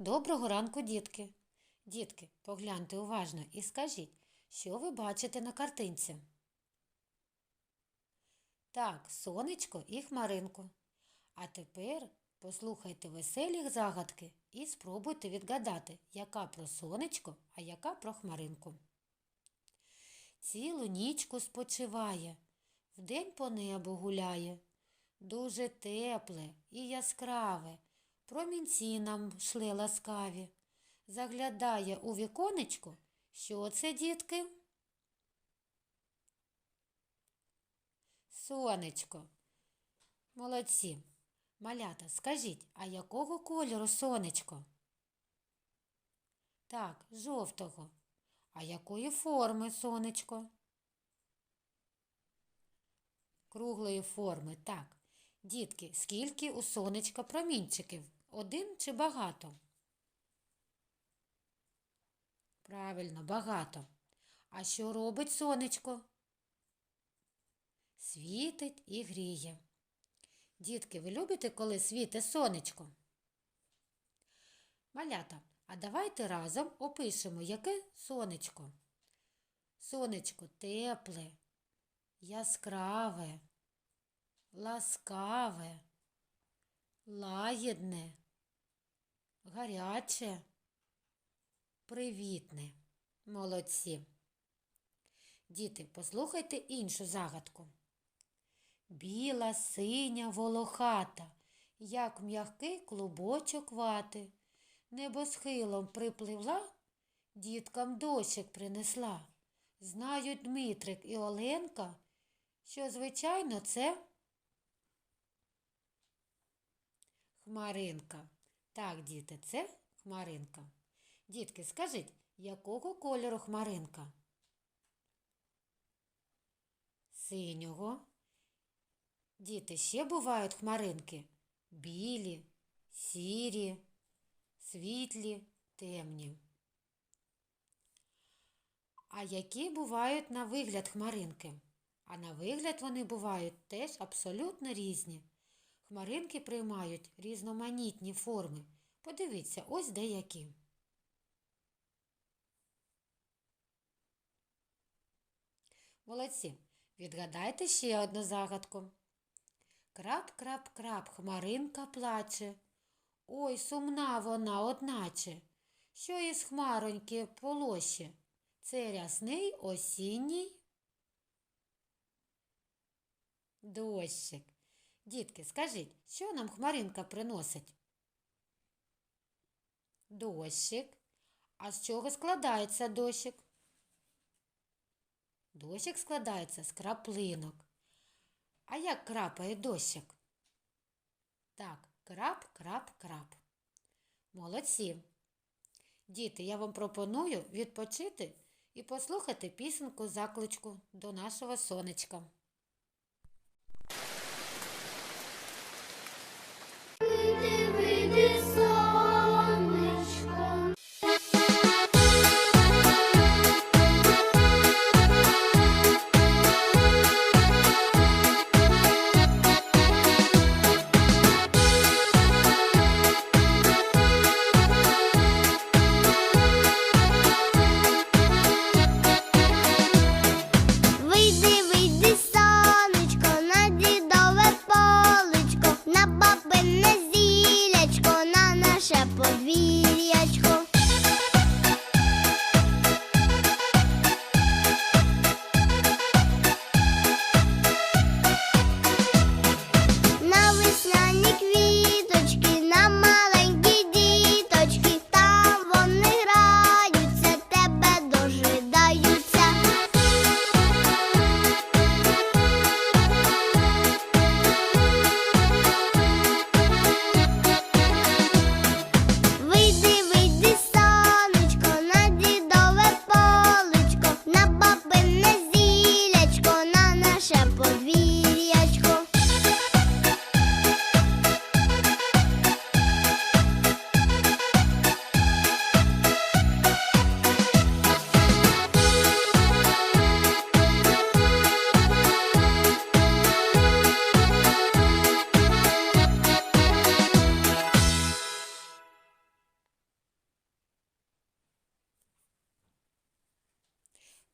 Доброго ранку, дітки. Дітки, погляньте уважно і скажіть, що ви бачите на картинці? Так, сонечко і хмаринку. А тепер послухайте веселі загадки і спробуйте відгадати, яка про сонечко, а яка про хмаринку. Цілу нічку спочиває, вдень по небу гуляє. Дуже тепле і яскраве, промінці нам шле ласкаві. Заглядає у віконечко. Що це, дітки? Сонечко. Молодці. Малята, скажіть, а якого кольору сонечко? Так, жовтого. А якої форми сонечко? Круглої форми, так. Дітки, скільки у сонечка промінчиків? Один чи багато? Правильно, багато. А що робить сонечко? Світить і гріє. Дітки, ви любите, коли світить сонечко? Малята, а давайте разом опишемо, яке сонечко. Сонечко тепле, яскраве, ласкаве, лагідне, гаряче, привітне. Молодці. Діти, послухайте іншу загадку. Біла, синя, волохата, як м'який клубочок вати, небосхилом припливла, діткам дощик принесла. Знають Дмитрик і Оленка, що, звичайно, це хмаринка. Так, діти, це хмаринка. Дітки, скажіть, якого кольору хмаринка? Синього. Діти, ще бувають хмаринки білі, сірі, світлі, темні. А які бувають на вигляд хмаринки? А на вигляд вони бувають теж абсолютно різні. Хмаринки приймають різноманітні форми. Подивіться, ось деякі. Молодці. Відгадайте ще одну загадку. Крап-крап-крап, хмаринка плаче. Ой, сумна вона, одначе. Що із хмароньки полоще? Це рясний осінній дощик. Дітки, скажіть, що нам хмаринка приносить? Дощик. А з чого складається дощик? Дощик складається з краплинок. А як крапає дощик? Так, крап, крап, крап. Молодці. Діти, я вам пропоную відпочити і послухати пісеньку закличку до нашого сонечка.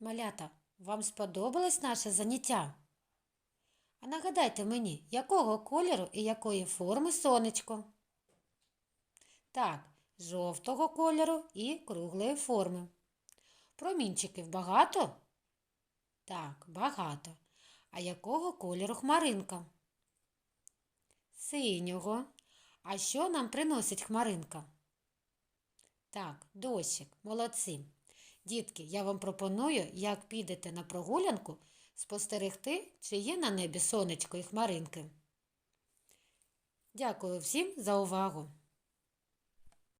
Малята, вам сподобалось наше заняття? А нагадайте мені, якого кольору і якої форми сонечко? Так, жовтого кольору і круглої форми. Промінчиків багато? Так, багато. А якого кольору хмаринка? Синього. А що нам приносить хмаринка? Так, дощик, молодці. Дітки, я вам пропоную, як підете на прогулянку, спостерегти, чи є на небі сонечко і хмаринки. Дякую всім за увагу!